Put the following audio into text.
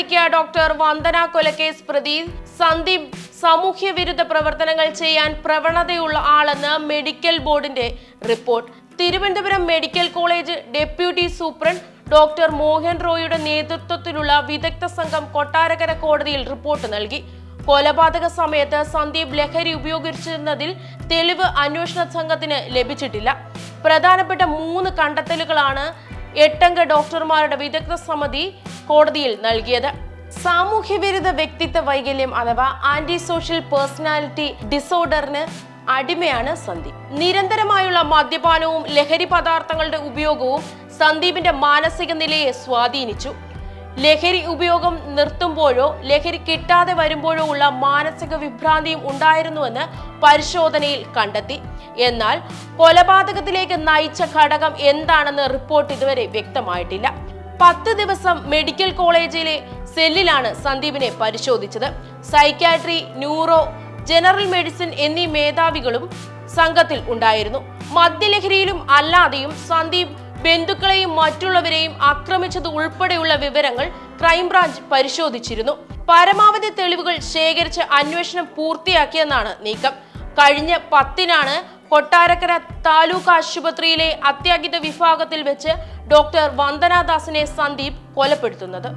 Doctor Vandana കൊലക്കേസ് പ്രതി സന്ദീപ് സാമൂഹ്യ വിരുദ്ധ പ്രവർത്തനങ്ങൾ ചെയ്യാൻ പ്രവണതയുള്ള ആളെന്ന് മെഡിക്കൽ ബോർഡിന്റെ report. Thiruvananthapuram medical college deputy superintendent doctor Mohan റോയിയുടെ നേതൃത്വത്തിലുള്ള വിദഗ്ധ സംഘം കൊട്ടാരക്കര കോടതിയിൽ റിപ്പോർട്ട് നൽകി. കൊലപാതക സമയത്ത് സന്ദീപ് ലഹരി ഉപയോഗിച്ചിരുന്നതിൽ തെളിവ് അന്വേഷണ സംഘത്തിന് ലഭിച്ചിട്ടില്ല. പ്രധാനപ്പെട്ട മൂന്ന് കണ്ടെത്തലുകളാണ് എട്ടംഗ ഡോക്ടർമാരുടെ വിദഗ്ധ സമിതി കോടതിയിൽ നൽകിയത്. സാമൂഹ്യവിരുദ്ധ വ്യക്തിത്വ വൈകല്യം അഥവാ ആന്റി സോഷ്യൽ പേഴ്സണാലിറ്റി ഡിസോർഡറിന് അടിമയാണ് സന്ദീപ്. നിരന്തരമായുള്ള മദ്യപാനവും ലഹരി പദാർത്ഥങ്ങളുടെ ഉപയോഗവും സന്ദീപിന്റെ മാനസിക നിലയെ സ്വാധീനിച്ചു. ലഹരി ഉപയോഗം നിർത്തുമ്പോഴോ ലഹരി കിട്ടാതെ വരുമ്പോഴോ ഉള്ള മാനസിക വിഭ്രാന്തിയും ഉണ്ടായിരുന്നുവെന്ന് പരിശോധനയിൽ കണ്ടെത്തി. എന്നാൽ കൊലപാതകത്തിലേക്ക് നയിച്ച ഘടകം എന്താണെന്ന് റിപ്പോർട്ട് ഇതുവരെ വ്യക്തമായിട്ടില്ല. പത്ത് ദിവസം മെഡിക്കൽ കോളേജിലെ സെല്ലിലാണ് സന്ദീപിനെ പരിശോധിച്ചത്. സൈക്യാട്രി ന്യൂറോ ജനറൽ മെഡിസിൻ എന്നീ മേധാവികളും സംഘത്തിൽ ഉണ്ടായിരുന്നു. മദ്യലഹരിയിലും അല്ലാതെയും സന്ദീപ് ബന്ധുക്കളെയും മറ്റുള്ളവരെയും ആക്രമിച്ചത് ഉൾപ്പെടെയുള്ള വിവരങ്ങൾ ക്രൈംബ്രാഞ്ച് പരിശോധിച്ചിരുന്നു. പരമാവധി തെളിവുകൾ ശേഖരിച്ച് അന്വേഷണം പൂർത്തിയാക്കിയെന്നാണ് നീക്കം. കഴിഞ്ഞ പത്തിനാണ് കൊട്ടാരക്കര താലൂക്ക് ആശുപത്രിയിലെ അത്യാഹിത വിഭാഗത്തിൽ വെച്ച് ഡോക്ടർ വന്ദനാദാസിനെ സന്ദീപ് കൊലപ്പെടുത്തുന്നത്.